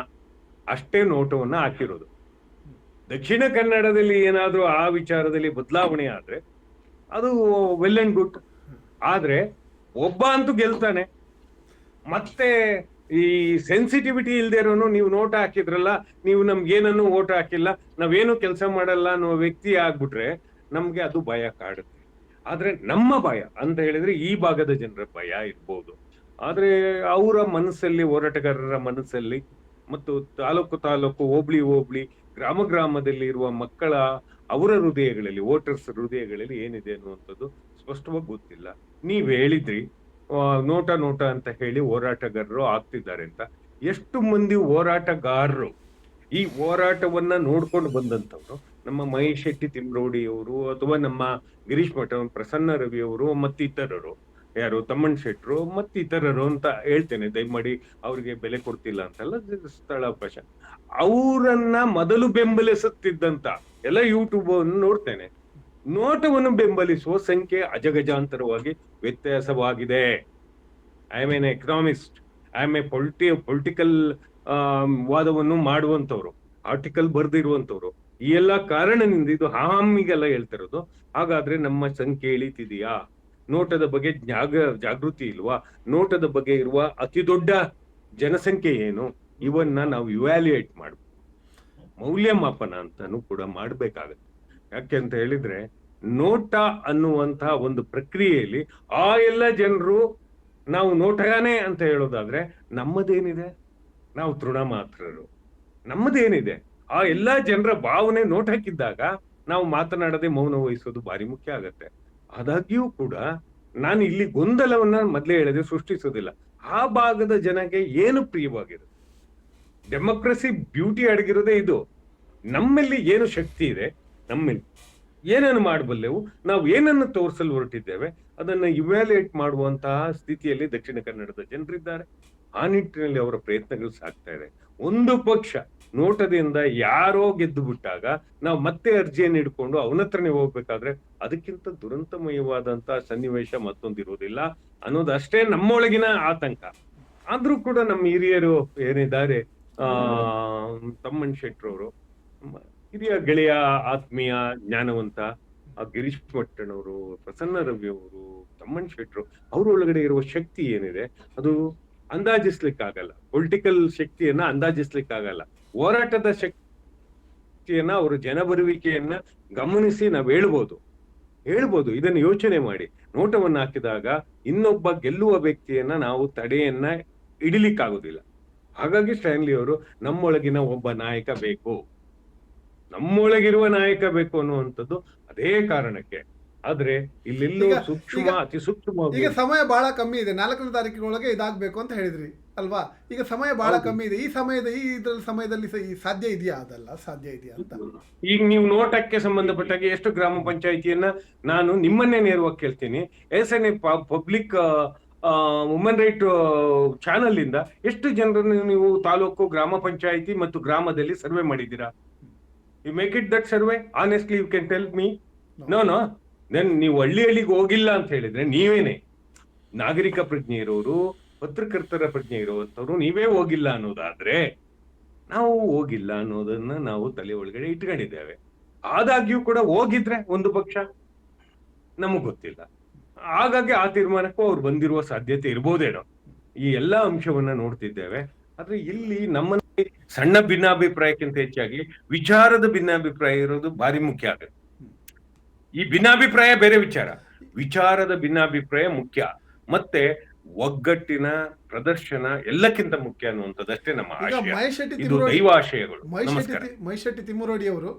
ಅಷ್ಟೇ ನೋಟವನ್ನ ಹಾಕಿರೋದು. ದಕ್ಷಿಣ ಕನ್ನಡದಲ್ಲಿ ಏನಾದ್ರೂ ಆ ವಿಚಾರದಲ್ಲಿ ಬದಲಾವಣೆ ಆದ್ರೆ, ಅದು ವೆಲ್ ಅಂಡ್ ಗುಡ್ ಆದ್ರೆ, ಒಬ್ಬ ಅಂತೂ ಗೆಲ್ತಾನೆ. ಮತ್ತೆ ಈ ಸೆನ್ಸಿಟಿವಿಟಿ ಇಲ್ದೇ ಇರೋನು ನೀವು ನೋಟ್ ಹಾಕಿದ್ರಲ್ಲ, ನೀವು ನಮ್ಗೆ ಏನನ್ನು ಓಟ್ ಹಾಕಿಲ್ಲ, ನಾವೇನು ಕೆಲಸ ಮಾಡಲ್ಲ ಅನ್ನೋ ವ್ಯಕ್ತಿ ಆಗ್ಬಿಟ್ರೆ ನಮ್ಗೆ ಅದು ಭಯ ಕಾಡುತ್ತೆ. ಆದ್ರೆ ನಮ್ಮ ಭಯ ಅಂತ ಹೇಳಿದ್ರೆ ಈ ಭಾಗದ ಜನರ ಭಯ ಇರ್ಬೋದು. ಆದ್ರೆ ಅವರ ಮನಸ್ಸಲ್ಲಿ, ಹೋರಾಟಗಾರರ ಮನಸ್ಸಲ್ಲಿ ಮತ್ತು ತಾಲೂಕು ತಾಲೂಕು ಹೋಬ್ಳಿ ಹೋಬ್ಳಿ, ಗ್ರಾಮ ಗ್ರಾಮದಲ್ಲಿ ಇರುವ ಮಕ್ಕಳ, ಅವರ ಹೃದಯಗಳಲ್ಲಿ ವೋಟರ್ಸ್ ಹೃದಯಗಳಲ್ಲಿ ಏನಿದೆ ಅನ್ನುವಂಥದ್ದು ಸ್ಪಷ್ಟವಾಗಿ ಗೊತ್ತಿಲ್ಲ. ನೀವ್ ಹೇಳಿದ್ರಿ ನೋಟ ನೋಟ ಅಂತ ಹೇಳಿ ಹೋರಾಟಗಾರರು ಆಗ್ತಿದ್ದಾರೆ ಅಂತ. ಎಷ್ಟು ಮಂದಿ ಹೋರಾಟಗಾರರು ಈ ಹೋರಾಟವನ್ನ ನೋಡ್ಕೊಂಡು ಬಂದಂತವ್ರು ನಮ್ಮ ಮಹೇಶ್ ಶೆಟ್ಟಿ ತಿಮ್ರೋಡಿ ಅವರು ಅಥವಾ ನಮ್ಮ ಗಿರೀಶ್ ಮಠ, ಪ್ರಸನ್ನ ರವಿ ಅವರು ಮತ್ತಿತರರು. ಯಾರು? ತಮ್ಮಣ್ ಶೆಟ್ರು ಮತ್ತಿತರರು ಅಂತ ಹೇಳ್ತೇನೆ. ದಯಮಾಡಿ ಅವ್ರಿಗೆ ಬೆಲೆ ಕೊಡ್ತಿಲ್ಲ ಅಂತಲ್ಲ, ಸ್ಥಳ ಸ್ಥಳಾವಕಾಶ ಅವರನ್ನ ಮೊದಲು ಬೆಂಬಲಿಸುತ್ತಿದ್ದಂತ ಎಲ್ಲ ಯೂಟ್ಯೂಬ್ ನೋಡ್ತೇನೆ. ನೋಟವನ್ನು ಬೆಂಬಲಿಸುವ ಸಂಖ್ಯೆ ಅಜಗಜಾಂತರವಾಗಿ ವ್ಯತ್ಯಾಸವಾಗಿದೆ. I am an economist I am a polity political ವಾದವನ್ನು ಮಾಡುವಂಥವ್ರು ಆರ್ಟಿಕಲ್ ಬರೆದಿರುವಂಥವ್ರು. ಈ ಎಲ್ಲ ಕಾರಣದಿಂದ ಇದು ಹಾಮಿಗೆಲ್ಲ ಹೇಳ್ತಿರೋದು ಹಾಗಾದ್ರೆ ನಮ್ಮ ಸಂಖ್ಯೆ ಇಳಿತಿದೆಯಾ ನೋಟದ ಬಗ್ಗೆ ಜಾಗ, ಜಾಗೃತಿ ಇಲ್ವಾ? ನೋಟದ ಬಗ್ಗೆ ಇರುವ ಅತಿ ದೊಡ್ಡ ಜನಸಂಖ್ಯೆ ಏನು? ಇವನ್ನ ನಾವು ಇವ್ಯಾಲ್ಯೂಯೇಟ್ ಮಾಡ್ಬೇಕು. ಮೌಲ್ಯಮಾಪನ ಅಂತಾನು ಕೂಡ ಮಾಡ್ಬೇಕಾಗತ್ತೆ. ಯಾಕೆ ಅಂತ ಹೇಳಿದ್ರೆ ನೋಟ ಅನ್ನುವಂತಹ ಒಂದು ಪ್ರಕ್ರಿಯೆಯಲ್ಲಿ ಆ ಎಲ್ಲ ಜನರು ನಾವು ನೋಟಗಾನೆ ಅಂತ ಹೇಳೋದಾದ್ರೆ ನಮ್ಮದೇನಿದೆ? ನಾವು ತೃಣ ಮಾತ್ರರು ನಮ್ಮದೇನಿದೆ? ಆ ಎಲ್ಲಾ ಜನರ ಭಾವನೆ ನೋಟಕ್ಕಿದ್ದಾಗ ನಾವು ಮಾತನಾಡದೆ ಮೌನ ವಹಿಸೋದು ಭಾರಿ ಮುಖ್ಯ ಆಗತ್ತೆ. ಆದಾಗ್ಯೂ ಕೂಡ ನಾನು ಇಲ್ಲಿ ಗೊಂದಲವನ್ನ ಮೊದಲೇ ಹೇಳದೆ ಸೃಷ್ಟಿಸೋದಿಲ್ಲ. ಆ ಭಾಗದ ಜನಕ್ಕೆ ಏನು ಪ್ರಿಯವಾಗಿದೆ ಡೆಮೋಕ್ರಸಿ ಬ್ಯೂಟಿ ಅಡಗಿರೋದೇ ಇದು. ನಮ್ಮಲ್ಲಿ ಏನು ಶಕ್ತಿ ಇದೆ? ನಮ್ಮಲ್ಲಿ. ಏನನ್ನು ಮಾಡಬಲ್ಲೆವು? ನಾವು ಏನನ್ನು ತೋರಿಸಲು ಹೊರಟಿದ್ದೇವೆ? ಅದನ್ನ ಇವ್ಯಾಲ್ಯೂಯೇಟ್ ಮಾಡುವಂತಹ ಸ್ಥಿತಿಯಲ್ಲಿ ದಕ್ಷಿಣ ಕನ್ನಡದ ಜನರಿದ್ದಾರೆ. ಆ ನಿಟ್ಟಿನಲ್ಲಿ ಅವರ ಪ್ರಯತ್ನಗಳು ಸಾಗ್ತಾ ಇದೆ. ಒಂದು ಪಕ್ಷ ನೋಟದಿಂದ ಯಾರೋ ಗೆದ್ದು ಬಿಟ್ಟಾಗ ನಾವು ಮತ್ತೆ ಅರ್ಜಿಯನ್ನು ಹಿಡ್ಕೊಂಡು ಅವನ ಹತ್ರನೇ ಹೋಗ್ಬೇಕಾದ್ರೆ ಅದಕ್ಕಿಂತ ದುರಂತಮಯವಾದಂತಹ ಸನ್ನಿವೇಶ ಮತ್ತೊಂದಿರುವುದಿಲ್ಲ ಅನ್ನೋದಷ್ಟೇ ನಮ್ಮೊಳಗಿನ ಆತಂಕ. ಆದ್ರೂ ಕೂಡ ನಮ್ಮ ಹಿರಿಯರು ಏನಿದ್ದಾರೆ? ಆ ತಮ್ಮಣ್ ಶೆಟ್ರವರು ಹಿರಿಯ ಗೆಳೆಯ, ಆತ್ಮೀಯ, ಜ್ಞಾನವಂತ, ಆ ಗಿರೀಶ್ ಮಟ್ಟಣ್ಣವರು ಪ್ರಸನ್ನ ರವಿ ಅವರು, ತಮ್ಮನ್ ಶೆಟ್ರು, ಅವ್ರ ಒಳಗಡೆ ಇರುವ ಶಕ್ತಿ ಏನಿದೆ, ಅದು ಅಂದಾಜಿಸ್ಲಿಕ್ಕಾಗಲ್ಲ. ಪೊಲಿಟಿಕಲ್ ಶಕ್ತಿಯನ್ನ ಅಂದಾಜಿಸ್ಲಿಕ್ಕಾಗಲ್ಲ. ಹೋರಾಟದ ಶಕ್ತಿಯನ್ನ, ಅವರ ಜನಬರುವಿಕೆಯನ್ನ ಗಮನಿಸಿ ನಾವ್ ಹೇಳ್ಬೋದು. ಹೇಳ್ಬೋದು. ಇದನ್ನ ಯೋಚನೆ ಮಾಡಿ. ನೋಟವನ್ನು ಹಾಕಿದಾಗ ಇನ್ನೊಬ್ಬ ಗೆಲ್ಲುವ ವ್ಯಕ್ತಿಯನ್ನ ನಾವು ತಡೆಯನ್ನ ಇಡಲಿಕ್ಕಾಗುದಿಲ್ಲ ಹಾಗಾಗಿ ಸ್ಟ್ಯಾನ್ಲಿ ಅವರು ನಮ್ಮೊಳಗಿನ ಒಬ್ಬ ನಾಯಕ ಬೇಕು. ನಮ್ಮೊಳಗಿರುವ ನಾಯಕ ಬೇಕು ಅನ್ನುವಂಥದ್ದು ಅದೇ ಕಾರಣಕ್ಕೆ. ಆದ್ರೆ ಇಲ್ಲೆಲ್ಲೋ ಸೂಕ್ಷ್ಮ ಅತಿ ಸೂಕ್ಷ್ಮ ಈಗ ಸಮಯ ಬಹಳ ಕಮ್ಮಿ ಇದೆ. ನಾಲ್ಕನೇ ತಾರೀಕಿನೊಳಗೆ ಇದಾಗಬೇಕು ಅಂತ ಹೇಳಿದ್ರಿ ಅಲ್ವಾ? ಈಗ ಸಮಯ ಬಹಳ ಕಮ್ಮಿ ಇದೆ. ಈ ಸಮಯದ ಈ ಇದ್ರ ಸಮಯದಲ್ಲಿ ಸಾಧ್ಯ ಇದೆಯಾ? ಅದಲ್ಲ ಸಾಧ್ಯ ಇದೆಯಾ ಅಂತ. ಈಗ ನೀವು ನೋಟಕ್ಕೆ ಸಂಬಂಧಪಟ್ಟಾಗ ಎಷ್ಟು ಗ್ರಾಮ ಪಂಚಾಯಿತಿಯನ್ನ ನಾನು ನಿಮ್ಮನ್ನೇ ನೇರವಾಗಿ ಕೇಳ್ತೀನಿ. S N A public women right channel ಇಂದ ಎಷ್ಟು ಜನರನ್ನು ನೀವು ತಾಲೂಕು ಗ್ರಾಮ ಪಂಚಾಯಿತಿ ಮತ್ತು ಗ್ರಾಮದಲ್ಲಿ ಸರ್ವೆ ಮಾಡಿದ್ದೀರಾ? You make it that survey honestly you can tell me no no then ನೀವು ಹಳ್ಳಿ ಹಳ್ಳಿಗೆ ಹೋಗಿಲ್ಲ ಅಂತ ಹೇಳಿದ್ರೆ ನೀವೇನೆ? ನಾಗರಿಕ ಪ್ರಜ್ಞೆ ಇರೋರು ಪತ್ರಕರ್ತರ ಪ್ರಜ್ಞೆ ಇರುವಂತವ್ರು ನೀವೇ ಹೋಗಿಲ್ಲ ಅನ್ನೋದಾದ್ರೆ ನಾವು ಹೋಗಿಲ್ಲ ಅನ್ನೋದನ್ನ ನಾವು ತಲೆ ಒಳಗಡೆ ಇಟ್ಕೊಂಡಿದ್ದೇವೆ. ಆದಾಗ್ಯೂ ಕೂಡ ಹೋಗಿದ್ರೆ ಒಂದು ಪಕ್ಷ? ನಮಗ್ ಗೊತ್ತಿಲ್ಲ. ಹಾಗಾಗಿ ಆ ತೀರ್ಮಾನಕ್ಕೂ ಅವ್ರು ಬಂದಿರುವ ಸಾಧ್ಯತೆ ಇರ್ಬೋದೇನೋ? ಈ ಎಲ್ಲಾ ಅಂಶವನ್ನ ನೋಡ್ತಿದ್ದೇವೆ. ಆದ್ರೆ ಇಲ್ಲಿ ನಮ್ಮಲ್ಲಿ ಸಣ್ಣ ಭಿನ್ನಾಭಿಪ್ರಾಯಕ್ಕಿಂತ ಹೆಚ್ಚಾಗಿ ವಿಚಾರದ ಭಿನ್ನಾಭಿಪ್ರಾಯ ಇರೋದು ಭಾರಿ ಮುಖ್ಯ ಆಗುತ್ತೆ. ಈ ಭಿನ್ನಾಭಿಪ್ರಾಯ ಬೇರೆ ವಿಚಾರ. ವಿಚಾರದ ಭಿನ್ನಾಭಿಪ್ರಾಯ ಮುಖ್ಯ. ಮತ್ತೆ ಒಗ್ಗಟ್ಟಿನ ಪ್ರದರ್ಶನ ಎಲ್ಲಕ್ಕಿಂತ ಮುಖ್ಯ ಅನ್ನುವಂಥದ್ದಷ್ಟೇ ನಮ್ಮ ಆಶಯ. ಇದು ದೈವಾಶಯಗಳು ಮಹಿಷಟ್ಟಿ ತಿಮ್ಮರೋಡಿ ಅವರು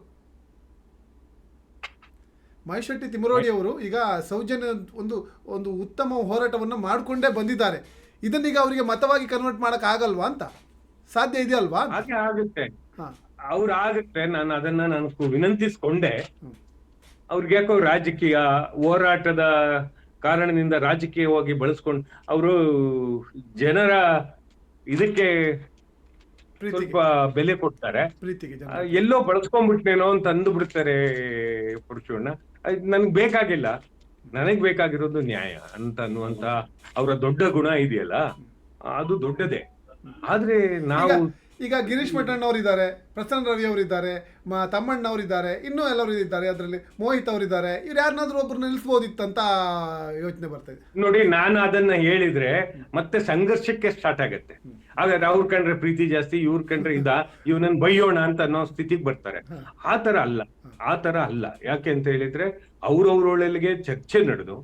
ಮಹೇಶ್ ಶೆಟ್ಟಿ ತಿಮ್ಮರೋಡಿ ಅವರು ಈಗ ಸೌಜನ್ಯ ಒಂದು ಒಂದು ಉತ್ತಮ ಹೋರಾಟವನ್ನು ಮಾಡಿಕೊಂಡೇ ಬಂದಿದ್ದಾರೆ. ಇದನ್ನೀಗ ಅವರಿಗೆ ಮತವಾಗಿ ಕನ್ವರ್ಟ್ ಮಾಡಕ್ ಆಗಲ್ವಾ ಅಂತ? ಸಾಧ್ಯ ಇದೆಯಲ್ವಾ ಅಲ್ವಾ ಹಾಗೆ ಆಗುತ್ತೆ. ಅವ್ರ ಆಗುತ್ತೆ ನಾನು ಅದನ್ನ ನಾನು ವಿನಂತಿಸ್ಕೊಂಡೆ. ಅವ್ರಿಗೆ ಯಾಕೋ ರಾಜಕೀಯ ಹೋರಾಟದ ಕಾರಣದಿಂದ ರಾಜಕೀಯವಾಗಿ ಬಳಸ್ಕೊಂಡು ಅವರು ಜನರ ಇದಕ್ಕೆ ಸ್ವಲ್ಪ ಬೆಲೆ ಕೊಡ್ತಾರೆ. ಎಲ್ಲೋ ಬಳಸ್ಕೊಂಡ್ಬಿಟ್ನೇನೋ ಅಂತ ಅಂದು ಬಿಡ್ತಾರೆ ಪುರುಷಣ್ಣ ನನ್ಗೆ ಬೇಕಾಗಿಲ್ಲ. ನನಗ್ ಬೇಕಾಗಿರೋದು ನ್ಯಾಯ ಅಂತ ಅನ್ನುವಂತ ಅವರ ದೊಡ್ಡ ಗುಣ ಇದೆಯಲ್ಲ? ಅದು ದೊಡ್ಡದೇ. ಆದ್ರೆ ನಾವು ಈಗ ಗಿರೀಶ್ ಮಠಣ್ಣ ಅವರಿದ್ದಾರೆ, ಪ್ರಸನ್ನ ರವಿ ಅವರಿದ್ದಾರೆ, ಮ ತಮ್ಮಣ್ಣವರಿದ್ದಾರೆ ಇನ್ನೂ ಎಲ್ಲರೂ ಇದ್ದಾರೆ ಅದರಲ್ಲಿ. ಮೋಹಿತ್ ಅವರಿದ್ದಾರೆ. ಇವ್ರು ಯಾರನ್ನಾದ್ರೂ ಒಬ್ರು ನಿಲ್ಲಿಸ್ಬೋದಿತ್ತಂತ ಯೋಚನೆ ಬರ್ತಾ ಇದೆ. ನೋಡಿ, ನಾನು ಅದನ್ನ ಹೇಳಿದ್ರೆ ಮತ್ತೆ ಸಂಘರ್ಷಕ್ಕೆ ಸ್ಟಾರ್ಟ್ ಆಗತ್ತೆ. ಹಾಗಾದ್ರೆ ಅವ್ರ ಕಂಡ್ರೆ ಪ್ರೀತಿ ಜಾಸ್ತಿ, ಇವ್ರ ಕಂಡ್ರೆ ಇದ ಇವನನ್ನ ಬೈಯೋಣ ಅಂತ ಅನ್ನೋ ಸ್ಥಿತಿಗೆ ಬರ್ತಾರೆ. ಆ ತರ ಅಲ್ಲ, ಆ ತರ ಅಲ್ಲ. ಯಾಕೆ ಅಂತ ಹೇಳಿದ್ರೆ ಅವ್ರವ್ರೊಳಗೆ ಚರ್ಚೆ ನಡೆದು,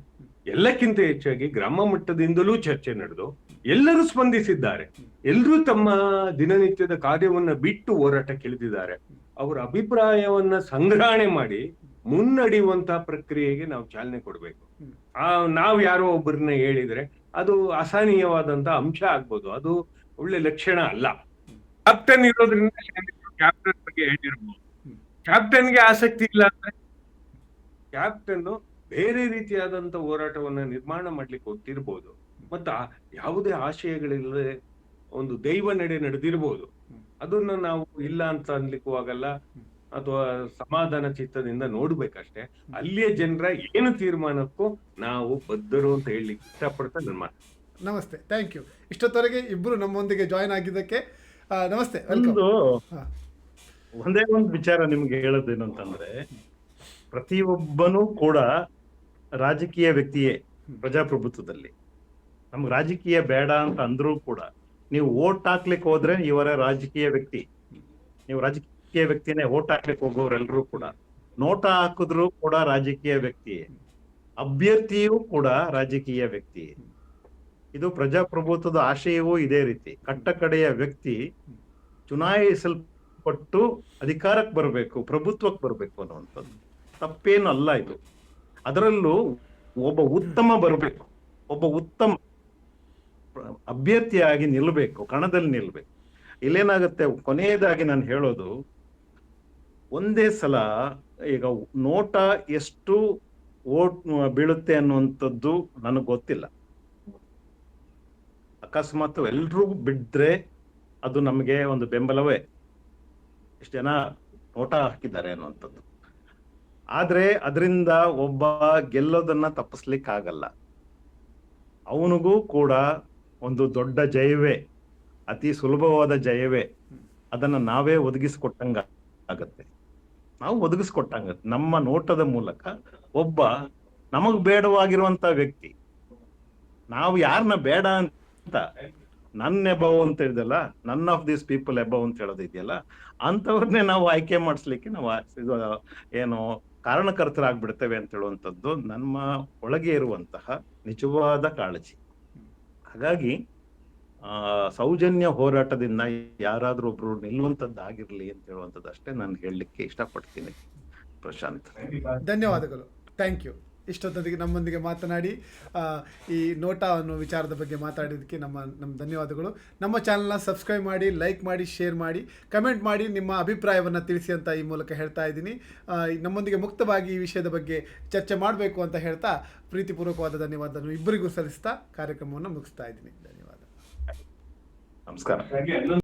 ಎಲ್ಲಕ್ಕಿಂತ ಹೆಚ್ಚಾಗಿ ಗ್ರಾಮ ಮಟ್ಟದಿಂದಲೂ ಚರ್ಚೆ ನಡೆದು ಎಲ್ಲರೂ ಸ್ಪಂದಿಸಿದ್ದಾರೆ. ಎಲ್ಲರೂ ತಮ್ಮ ದಿನನಿತ್ಯದ ಕಾರ್ಯವನ್ನ ಬಿಟ್ಟು ಹೋರಾಟ ಇಳಿದಿದ್ದಾರೆ ಅವರ ಅಭಿಪ್ರಾಯವನ್ನ ಸಂಗ್ರಹಣೆ ಮಾಡಿ ಮುನ್ನಡೆಯುವಂತ ಪ್ರಕ್ರಿಯೆಗೆ ನಾವು ಚಾಲನೆ ಕೊಡ್ಬೇಕು. ಆ, ನಾವು ಯಾರೋ ಒಬ್ಬರನ್ನ ಹೇಳಿದ್ರೆ ಅದು ಅಸಹನೀಯವಾದಂತಹ ಅಂಶ ಆಗ್ಬೋದು. ಅದು ಒಳ್ಳೆ ಲಕ್ಷಣ ಅಲ್ಲ. ಕ್ಯಾಪ್ಟನ್ ಇರೋದ್ರಿಂದ ಕ್ಯಾಪ್ಟನ್ ಬಗ್ಗೆ ಹೇಳಿರ್ಬೋದು ಕ್ಯಾಪ್ಟನ್ಗೆ ಆಸಕ್ತಿ ಇಲ್ಲ ಅಂದ್ರೆ ಕ್ಯಾಪ್ಟನ್ ಬೇರೆ ರೀತಿಯಾದಂತ ಹೋರಾಟವನ್ನ ನಿರ್ಮಾಣ ಮಾಡ್ಲಿಕ್ಕೆ ಹೊತ್ತಿರ್ಬೋದು. ಮತ್ತ ಯಾವುದೇ ಆಶಯಗಳಿಲ್ಲದೆ ಒಂದು ದೈವ ನಡೆ ನಡೆದಿರಬಹುದು ಅದನ್ನ ನಾವು ಇಲ್ಲ ಅಂತ ಅನ್ಲಿಕ್ಕೂ ಆಗಲ್ಲ ಅಥವಾ ಸಮಾಧಾನ ಚಿತ್ತದಿಂದ ನೋಡ್ಬೇಕಷ್ಟೇ. ಅಲ್ಲಿಯ ಜನರ ಏನು ತೀರ್ಮಾನಕ್ಕೂ ನಾವು ಬದ್ಧರು ಅಂತ ಹೇಳಲಿಕ್ಕೆ ಇಷ್ಟಪಡ್ತಾ ನನ್ನ ಮಾತು. ನಮಸ್ತೆ. ಥ್ಯಾಂಕ್ ಯು ಇಷ್ಟೊತ್ತವರೆಗೆ ಇಬ್ರು ನಮ್ಮೊಂದಿಗೆ ಜಾಯ್ನ್ ಆಗಿದ್ದಕ್ಕೆ ಆ, ನಮಸ್ತೆ. ವೆಲ್ಕಮ್ ಒಂದು ಒಂದೇ ಒಂದು ವಿಚಾರ ನಿಮ್ಗೆ ಹೇಳೋದೇನು ಅಂತಂದ್ರೆ ಪ್ರತಿಯೊಬ್ಬನೂ ಕೂಡ ರಾಜಕೀಯ ವ್ಯಕ್ತಿಯೇ ಪ್ರಜಾಪ್ರಭುತ್ವದಲ್ಲಿ. ನಮ್ಗೆ ರಾಜಕೀಯ ಬೇಡ ಅಂತ ಅಂದ್ರೂ ಕೂಡ ನೀವು ಓಟ್ ಹಾಕ್ಲಿಕ್ಕೆ ಹೋದ್ರೆ ಇವರ ರಾಜಕೀಯ ವ್ಯಕ್ತಿ. ನೀವು ರಾಜಕೀಯ ವ್ಯಕ್ತಿನೇ ಓಟ್ ಹಾಕ್ಲಿಕ್ಕೆ ಹೋಗೋರೆಲ್ಲರೂ ಕೂಡ. ನೋಟ ಹಾಕಿದ್ರು ಕೂಡ ರಾಜಕೀಯ ವ್ಯಕ್ತಿ. ಅಭ್ಯರ್ಥಿಯೂ ಕೂಡ ರಾಜಕೀಯ ವ್ಯಕ್ತಿ. ಇದು ಪ್ರಜಾಪ್ರಭುತ್ವದ ಆಶಯವೂ ಇದೇ ರೀತಿ. ಕಟ್ಟ ಕಡೆಯ ವ್ಯಕ್ತಿ ಚುನಾಯಿಸಲ್ಪಟ್ಟು ಅಧಿಕಾರಕ್ಕೆ ಬರಬೇಕು ಪ್ರಭುತ್ವಕ್ಕೆ ಬರಬೇಕು ಅನ್ನುವಂಥದ್ದು. ತಪ್ಪೇನು ಅಲ್ಲ ಇದು. ಅದರಲ್ಲೂ ಒಬ್ಬ ಉತ್ತಮ ಬರಬೇಕು. ಒಬ್ಬ ಉತ್ತಮ ಅಭ್ಯರ್ಥಿಯಾಗಿ ನಿಲ್ಲಬೇಕು, ಕಣದಲ್ಲಿ ನಿಲ್ಬೇಕು. ಇಲ್ಲೇನಾಗುತ್ತೆ, ಕೊನೆಯದಾಗಿ ನಾನು ಹೇಳೋದು, ಒಂದೇ ಸಲ ಈಗ ನೋಟ ಎಷ್ಟು ಓಟ್ ಬೀಳುತ್ತೆ ಅನ್ನುವಂಥದ್ದು ನನಗೆ ಗೊತ್ತಿಲ್ಲ. ಅಕಸ್ಮಾತ್ ಎಲ್ರಿಗೂ ಬಿಡ್ರೆ ಅದು ನಮಗೆ ಒಂದು ಬೆಂಬಲವೇ. ಇಷ್ಟು ಜನ ನೋಟ ಹಾಕಿದ್ದಾರೆ ಅನ್ನುವಂಥದ್ದು. ಆದ್ರೆ ಅದರಿಂದ ಒಬ್ಬ ಗೆಲ್ಲೋದನ್ನ ತಪ್ಪಿಸ್ಲಿಕ್ಕಾಗಲ್ಲ. ಅವನಿಗೂ ಕೂಡ ಒಂದು ದೊಡ್ಡ ಜಯವೇ, ಅತಿ ಸುಲಭವಾದ ಜಯವೇ, ಅದನ್ನ ನಾವೇ ಒದಗಿಸಿಕೊಟ್ಟಂಗ ಆಗತ್ತೆ. ನಾವು ಒದಗಿಸ್ಕೊಟ್ಟಂಗ, ನಮ್ಮ ನೋಟದ ಮೂಲಕ ಒಬ್ಬ ನಮಗ್ ಬೇಡವಾಗಿರುವಂತ ವ್ಯಕ್ತಿ, ನಾವು ಯಾರನ್ನ ಬೇಡ ಅಂತ ನನ್ನ ಎಬವ್ ಅಂತ ಹೇಳಿದಲ್ಲ none of this people above ಅಂತ ಹೇಳೋದು ಇದೆಯಲ್ಲ ಅಂತವ್ರನ್ನೇ ನಾವು ಆಯ್ಕೆ ಮಾಡಿಸ್ಲಿಕ್ಕೆ ನಾವು ಏನು ಕಾರಣಕರ್ತರಾಗ್ಬಿಡ್ತೇವೆ ಅಂತ ಹೇಳುವಂಥದ್ದು ನಮ್ಮ ಒಳಗೆ ಇರುವಂತಹ ನಿಜವಾದ ಕಾಳಜಿ. ಹಾಗಾಗಿ ಸೌಜನ್ಯ ಹೋರಾಟದಿಂದ ಯಾರಾದ್ರೂ ಒಬ್ರು ನಿಲ್ಲುವಂಥದ್ದಾಗಿರ್ಲಿ ಅಂತ ಹೇಳುವಂಥದ್ದು ಅಷ್ಟೇ ನಾನು ಹೇಳಲಿಕ್ಕೆ ಇಷ್ಟಪಡ್ತೀನಿ. ಪ್ರಶಾಂತ್. ಧನ್ಯವಾದಗಳು. ಥ್ಯಾಂಕ್ ಯು ಇಷ್ಟೊತ್ತೊಂದಿಗೆ ನಮ್ಮೊಂದಿಗೆ ಮಾತನಾಡಿ ಈ ನೋಟ ಅನ್ನೋ ವಿಚಾರದ ಬಗ್ಗೆ ಮಾತಾಡಿದ್ದಕ್ಕೆ ನಮ್ಮ ನಮ್ಮ ಧನ್ಯವಾದಗಳು. ನಮ್ಮ ಚಾನಲ್ನ ಸಬ್ಸ್ಕ್ರೈಬ್ ಮಾಡಿ ಲೈಕ್ ಮಾಡಿ ಶೇರ್ ಮಾಡಿ ಕಮೆಂಟ್ ಮಾಡಿ ನಿಮ್ಮ ಅಭಿಪ್ರಾಯವನ್ನು ತಿಳಿಸಿ ಅಂತ ಈ ಮೂಲಕ ಹೇಳ್ತಾ ಇದ್ದೀನಿ. ನಮ್ಮೊಂದಿಗೆ ಮುಕ್ತವಾಗಿ ಈ ವಿಷಯದ ಬಗ್ಗೆ ಚರ್ಚೆ ಮಾಡಬೇಕು ಅಂತ ಹೇಳ್ತಾ ಪ್ರೀತಿಪೂರ್ವಕವಾದ ಧನ್ಯವಾದವನ್ನು ಇಬ್ಬರಿಗೂ ಸಲ್ಲಿಸ್ತಾ ಕಾರ್ಯಕ್ರಮವನ್ನು ಮುಗಿಸ್ತಾ ಇದ್ದೀನಿ. ಧನ್ಯವಾದ. ನಮಸ್ಕಾರ.